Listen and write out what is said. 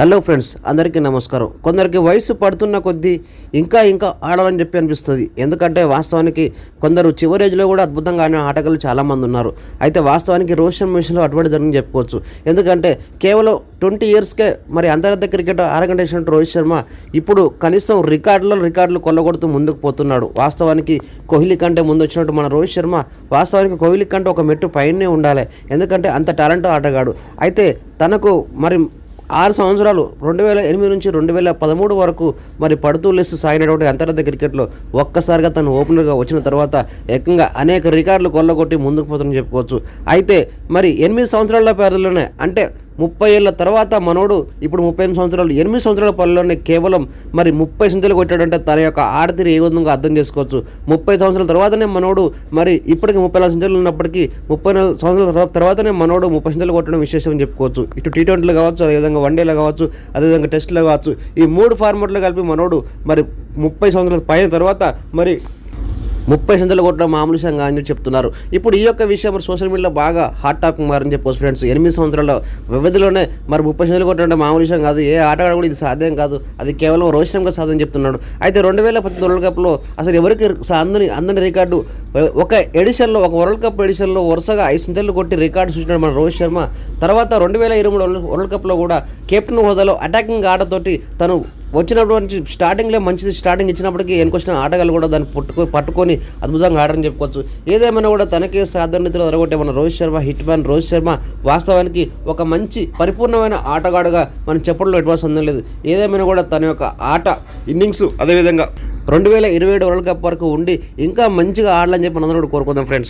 Hello friends అందరికీ నమస్కారం. కొందరికి వయసు పడుతున్న కొద్దీ ఇంకా ఇంకా ఆడాలని చెప్పి అనిపిస్తుంది. ఎందుకంటే వాస్తవానికి కొందరు చివరి ఏజ్లో కూడా అద్భుతంగా ఆడిన ఆటగాళ్ళు చాలామంది ఉన్నారు. అయితే వాస్తవానికి రోషన్ మిషన్లో అటువంటి జరిగింది చెప్పుకోవచ్చు. ఎందుకంటే కేవలం ట్వంటీ ఇయర్స్కే మరి అంతర్జాతీయ క్రికెట్ ఆరగంటేసిన రోహిత్ శర్మ ఇప్పుడు కనీసం రికార్డులో రికార్డులు కొల్లగొడుతూ ముందుకు పోతున్నాడు. వాస్తవానికి కోహ్లీ కంటే ముందు వచ్చినట్టు మన రోహిత్ శర్మ వాస్తవానికి కోహ్లీ కంటే ఒక మెట్టు పైనే ఉండాలి. ఎందుకంటే అంత టాలెంట్ ఆటగాడు. అయితే తనకు మరి ఆరు సంవత్సరాలు రెండు వేల ఎనిమిది నుంచి రెండు వేల పదమూడు వరకు మరి పడుతూ లెస్సు సాగినటువంటి అంతర్జాతీయ క్రికెట్లో ఒక్కసారిగా తను ఓపెనర్గా వచ్చిన తర్వాత ఏకంగా అనేక రికార్డులు కొల్లగొట్టి ముందుకు పోతుందని చెప్పుకోవచ్చు. అయితే మరి ఎనిమిది సంవత్సరాల పేదలోనే అంటే ముప్పై ఏళ్ళ తర్వాత మనోడు ఇప్పుడు ముప్పై ఎనిమిది సంవత్సరాలు ఎనిమిది సంవత్సరాల పనిలోనే కేవలం మరి ముప్పై సంచులు కొట్టాడంటే తన యొక్క ఆడతీరు ఏ విధంగా అర్థం చేసుకోవచ్చు? ముప్పై సంవత్సరాల తర్వాతనే మనోడు మరి ఇప్పటికి ముప్పై నాలుగు సంచులు ఉన్నప్పటికీ ముప్పై నాలుగు సంవత్సరాల తర్వాతనే మనోడు ముప్పై సంచులు కొట్టడం విశేషం అని చెప్పుకోవచ్చు. ఇటు టీ ట్వంటీలో కావచ్చు అదేవిధంగా వన్డేలో కావచ్చు అదేవిధంగా టెస్ట్లో కావచ్చు ఈ మూడు ఫార్మాట్లు కలిపి మనోడు మరి ముప్పై సంవత్సరాల పైన తర్వాత మరి ముప్పై సంచులు కొట్టడం మామూలు విషయం అని చెప్తున్నారు. ఇప్పుడు ఈ యొక్క విషయం మరి సోషల్ మీడియాలో బాగా హాట్ టాపిక్ మారని చెప్పొచ్చు ఫ్రెండ్స్. ఎనిమిది సంవత్సరాల వ్యవధిలోనే మరి ముప్పై సంచులు కొట్టడం మామూలు విషయం కాదు. ఏ ఆటగాడు కూడా ఇది సాధ్యం కాదు. అది కేవలం రోహిత్ శర్మగా సాధ్యం చెప్తున్నాడు. అయితే రెండు వేల పద్దెనిమిది వరల్డ్ కప్లో అసలు ఎవరికి అందని అందని రికార్డు ఒక ఎడిషన్లో ఒక వరల్డ్ కప్ ఎడిషన్లో వరుసగా ఐదు సంచులు కొట్టి రికార్డు సృష్టించాడు మన రోహిత్ శర్మ. తర్వాత రెండు వేల ఇరవై మూడు వరల్డ్ కప్లో కూడా కెప్టెన్ హోదాలో అటాకింగ్ ఆటతోటి తను వచ్చినప్పుడు స్టార్టింగ్లో మంచి స్టార్టింగ్ ఇచ్చినప్పటికీ వెనుకొచ్చిన ఆటగాళ్ళు కూడా దాన్ని పట్టుకొని పట్టుకొని అద్భుతంగా ఆడని చెప్పుకోవచ్చు. ఏదేమైనా కూడా తనకే సాధారణతలో ఎరగొట్టే మన రోహిత్ శర్మ హిట్ మ్యాన్ రోహిత్ శర్మ వాస్తవానికి ఒక మంచి పరిపూర్ణమైన ఆటగాడుగా మనం చెప్పడంలో ఎటువంటి సందేహం లేదు. ఏదేమైనా కూడా తన యొక్క ఆట ఇన్నింగ్స్ అదేవిధంగా రెండు వేల ఇరవై ఏడు వరల్డ్ కప్ వరకు ఉండి ఇంకా మంచిగా ఆడాలని చెప్పి మనందరూ కూడా కోరుకుందాం ఫ్రెండ్స్